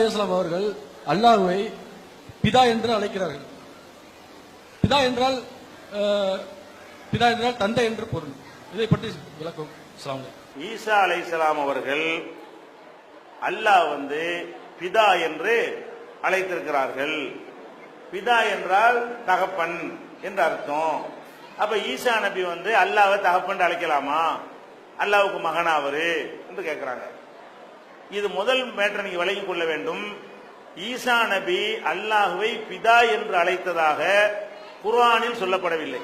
அலைஹிஸ்ஸலாம் அவர்கள் அல்லாஹுவை பிதா என்று அழைக்கிறார்கள். பிதா என்றால் பிதா என்றால் தந்தை என்று பொருள். இதை பற்றி விளக்கம். அஸ்ஸலாமு அலைக்கும். ஈசா அலைஹிஸ்ஸலாம் அவர்கள் அல்லாஹ் வந்து பிதா என்று அழைத்திருக்கிறார்கள். பிதா என்றால் தகப்பன் என்று அர்த்தம். அப்ப ஈசா நபி வந்து அல்லாவை தகப்பன் அழைக்கலாமா? அல்லாவுக்கு மகன் அவரு? என்று கேட்கிறாங்க இது முதல் மேட்டர் நீங்க விளங்கிக் கொள்ள வேண்டும். ஈசா நபி அல்லாஹுவை பிதா என்று அழைத்ததாக குர்ஆனில் சொல்லப்படவில்லை.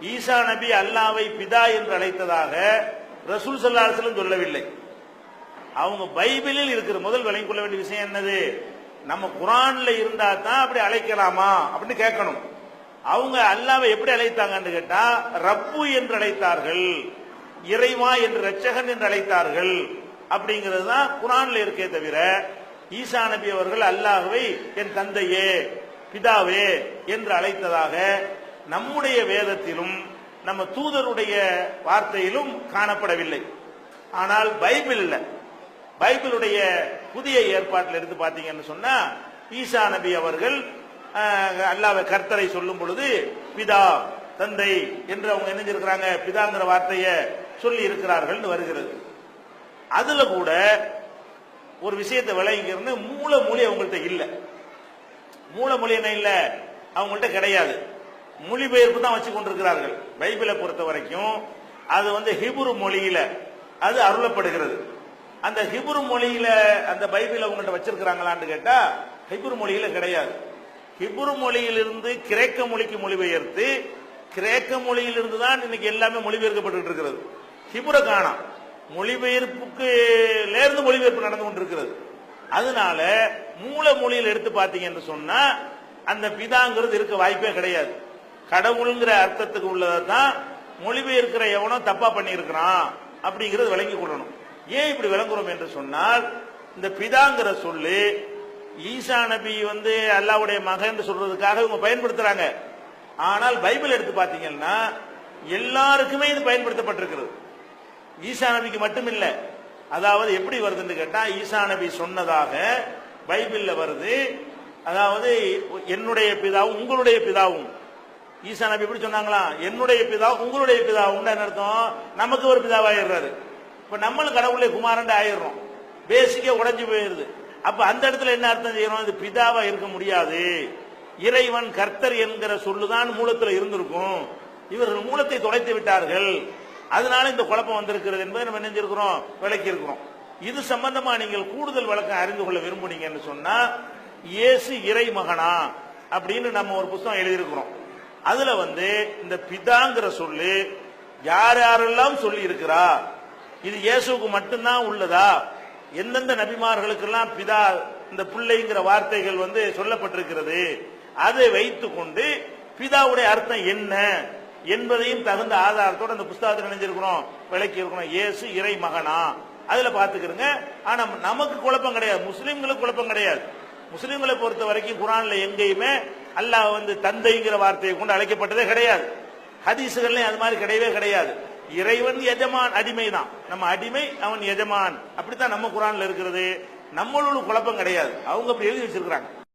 ஈசா நபி அல்லாவை பிதா என்று அழைத்ததாக ரசூல் சல்லாஹலும் சொல்லவில்லை. அவங்க பைபிளில் இருக்கிற முதல் விளங்கிக் கொள்ள வேண்டிய விஷயம் என்னது? நம்ம குரான்ல இருந்தா தான் அப்படி அழைக்கலாமா? அப்படின்னு கேட்கணும். அவங்க அல்லாவை எப்படி அழைத்தாங்கன்னு கேட்டா ரப்பு என்று அழைத்தார்கள் இறைவா என்று ரட்சகன் என்று அழைத்தார்கள். அப்படிங்கிறது தான் குரான்ல இருக்கே தவிர ஈசா நபி அவர்கள் அல்லாஹுவை என் தந்தையே பிதாவே என்று அழைத்ததாக நம்முடைய வேதத்திலும் நம்ம தூதருடைய வார்த்தையிலும் காணப்படவில்லை. ஆனால் பைபிள்ல பைபிளுடைய புதிய ஏற்பாட்டில் எடுத்து பார்த்தீங்கன்னு சொன்னா ஈசா நபி அவர்கள் அல்லாவை கர்த்தரை சொல்லும் பொழுது பிதா தந்தை என்று அவங்க நினைஞ்சிருக்கிறாங்க பிதாங்கிற வார்த்தையை சொல்லி இருக்கிறார்கள் வருகிறது. அதுல கூட ஒரு விஷயத்தை விளங்கிக்கிறது மூல மொழி அவங்கள்ட்ட இல்லை. மூல மொழி என்ன இல்ல? அவங்கள்ட்ட கிடையாது. மொழிபெயர்ப்பு தான் வச்சு கொண்டிருக்கிறார்கள். பைபிளை பொறுத்த வரைக்கும் அது வந்து ஹிப்ரு மொழியில அது அருளப்படுகிறது. அந்த ஹிப்ரு மொழியில அந்த பைபிள் அவங்கள்ட்ட வச்சிருக்கிறாங்களான்னு கேட்டா ஹிப்ரு மொழியில கிடையாது. ஹிப்ரு மொழியிலிருந்து கிரேக்க மொழிக்கு மொழிபெயர்த்து கிரேக்க மொழியிலிருந்து தான் இன்னைக்கு எல்லாமே மொழிபெயர்க்கப்பட்டு இருக்கிறது. ஹிப்ர காணாம். மொழிபெயர்ப்புக்கு லேர்ந்து மொழிபெயர்ப்பு நடந்து கொண்டிருக்கிறது. அதனால மூல மொழியில் எடுத்து பார்த்தீங்கன்னு சொன்னா அந்த பிதாங்கிறது இருக்க வாய்ப்பே கிடையாது. கடவுளுங்கிற அர்த்தத்துக்கு உள்ளதை தான் மொழிபெயர்க்கிற எவனோ தப்பா பண்ணியிருக்கிறான் அப்படிங்கிறது விளங்கி கொள்ளணும். ஏன் இப்படி விளங்குறோம் என்று சொன்னால் இந்த பிதாங்கிற சொல்லு ஈசா நபி வந்து அல்லாவுடைய மகன் சொல்றதுக்காக இவங்க பயன்படுத்துறாங்க. ஆனால் பைபிள் எடுத்து பார்த்தீங்கன்னா எல்லாருக்குமே இது பயன்படுத்தப்பட்டிருக்கிறது. ஈசா நபிக்கு மட்டும் இல்ல அதாவது எப்படி வருதுன்னு கேட்டா ஈசா நபி சொன்னதாக பைபிள்ல வருது. அதாவது என்னுடைய பிதாவும் உங்களுடைய பிதாவும். ஈசா நபி எப்படி சொன்னாங்களா? என்னுடைய பிதா உங்களுடைய பிதாவும் என்ன அர்த்தம்? நமக்கு ஒரு பிதாவாயிடுறாரு. இப்ப நம்மளும் கடவுளே குமாரன் ஆயிடுறோம். பேசிக்கே உடைஞ்சு போயிருது. அப்ப அந்த இடத்துல என்ன அர்த்தம் செய்யறோம் இது பிதாவா இருக்க முடியாது. இறைவன் கர்த்தர் என்கிற சொல்லுதான் மூலத்துல இருந்திருக்கும். இவர்கள் மூலத்தை தொலைத்து விட்டார்கள். அதனால இந்த குழப்பம் வந்திருக்கிறது என்பதை நம்ம நினைஞ்சிருக்கிறோம் விளக்கி இருக்கிறோம் இது சம்பந்தமா நீங்கள் கூடுதல் விளக்கம் அறிந்து கொள்ள விரும்புனீங்கன்னு சொன்னா இயேசு இறை மகனா? அப்படின்னு நம்ம ஒரு புத்தகம் எழுதியிருக்கிறோம். அதுல வந்து இந்த பிதாங்கிற சொல்லு யார் யாரெல்லாம் சொல்லி இருக்கிறா? இது இயேசுவுக்கு மட்டும்தான் உள்ளதா? எந்தெந்த நபிமார்களுக்கெல்லாம் பிதா இந்த பிள்ளைங்கிற வார்த்தைகள் வந்து சொல்லப்பட்டிருக்கிறது? அதை வைத்துக்கொண்டு பிதாவுடைய அர்த்தம் என்ன? என்பதையும் தகுந்த ஆதாரத்தோட அந்த புஸ்தகத்தில் நினைஞ்சிருக்கிறோம் விளக்கி இருக்கிறோம். இயேசு இறை மகனா? அதுல பாத்துக்கிறோங்க ஆனா நமக்கு குழப்பம் கிடையாது. முஸ்லிம்களுக்கு குழப்பம் கிடையாது. முஸ்லிம்களை பொறுத்த வரைக்கும் குரான்ல எங்கேயுமே அல்லாஹ் வந்து தந்தைங்கிற வார்த்தையை கொண்டு அழைக்கப்பட்டதே கிடையாது. ஹதீசுகள்லையும் அது மாதிரி கிடையவே கிடையாது. இறைவன் எஜமான் அடிமை தான் நம்ம அடிமை அவன் எஜமான். அப்படித்தான் நம்ம குரான்ல இருக்கிறது. நம்மளோட குழப்பம் கிடையாது. அவங்க அப்படி எழுதி வச்சிருக்கிறாங்க.